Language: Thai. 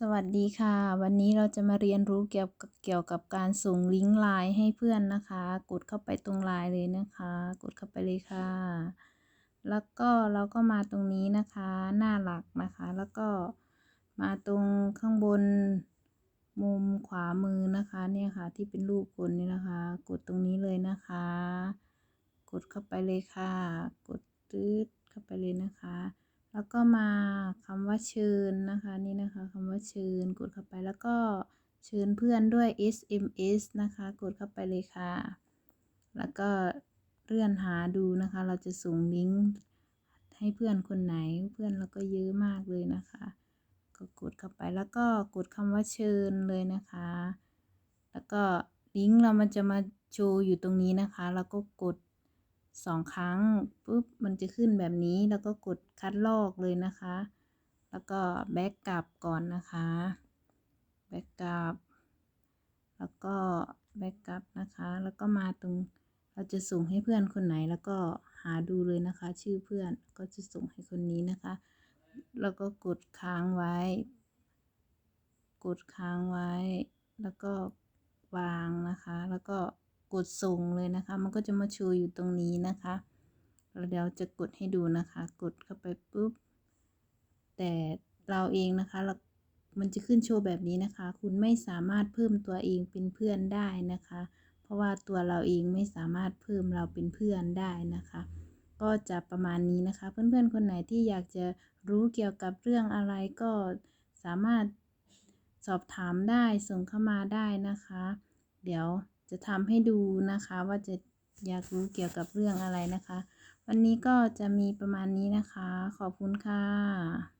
สวัสดีค่ะ วันนี้เราจะมาเรียนรู้เกี่ยวกับเกี่ยวกับการส่งลิงก์ไลน์ให้เพื่อนนะคะ กดเข้าไปตรงไลน์เลยนะคะ กดเข้าไปเลยค่ะ แล้วก็เราก็มาตรงนี้นะคะ หน้าหลักนะคะ แล้วก็มาตรงข้างบนมุมขวามือนะคะเนี่ยค่ะที่เป็นรูปคนนี่นะคะ กดตรงนี้เลยนะคะ กดเข้าไปเลยค่ะ กดตืดเข้าไปเลยนะคะ แล้วก็มาคำว่าเชิญนะคะนี่นะคะ ว่าเชิญกดเข้าไปแล้วก็เชิญเพื่อนด้วย SMS นะคะ กดเข้าไปเลยค่ะ แล้วก็เลื่อนหาดูนะคะ เราจะส่งลิงก์ให้เพื่อนคนไหนเพื่อนเราก็เยอะมากเลยนะคะ ก็กดเข้าไปแล้วก็กดคำว่าเชิญเลยนะคะ แล้วก็ลิงก์เรามันจะมาโชว์อยู่ตรงนี้นะคะ แล้วก็กดสองครั้งปุ๊บมันจะขึ้นแบบนี้แล้วก็กดคัดลอกเลยนะคะ แล้วก็แบ็กกลับก่อนนะคะ แบ็กกลับ แล้วก็แบ็กกลับนะคะ แล้วก็มาตรงเราจะส่งให้เพื่อนคนไหนแล้วก็หาดูเลยนะคะ ชื่อเพื่อนก็จะส่งให้คนนี้นะคะ แล้วก็กดค้างไว้ กดค้างไว้ แล้วก็วางนะคะ แล้วก็กดส่งเลยนะคะ มันก็จะมาโชว์อยู่ตรงนี้นะคะแล้วเดี๋ยวจะกดให้ดูนะคะ กดเข้าไปปุ๊บ แต่เราเองนะคะมันจะขึ้นโชว์แบบนี้นะคะ คุณไม่สามารถเพิ่มตัวเองเป็นเพื่อนได้นะคะ เพราะว่าตัวเราเองไม่สามารถเพิ่มเราเป็นเพื่อนได้นะคะ ก็จะประมาณนี้นะคะ เพื่อนๆ คนไหนที่อยากจะรู้เกี่ยวกับเรื่องอะไรก็สามารถสอบถามได้ส่งเข้ามาได้นะคะ เดี๋ยวจะทำให้ดูนะคะว่าจะอยากรู้เกี่ยวกับเรื่องอะไรนะคะ วันนี้ก็จะมีประมาณนี้นะคะ ขอบคุณค่ะ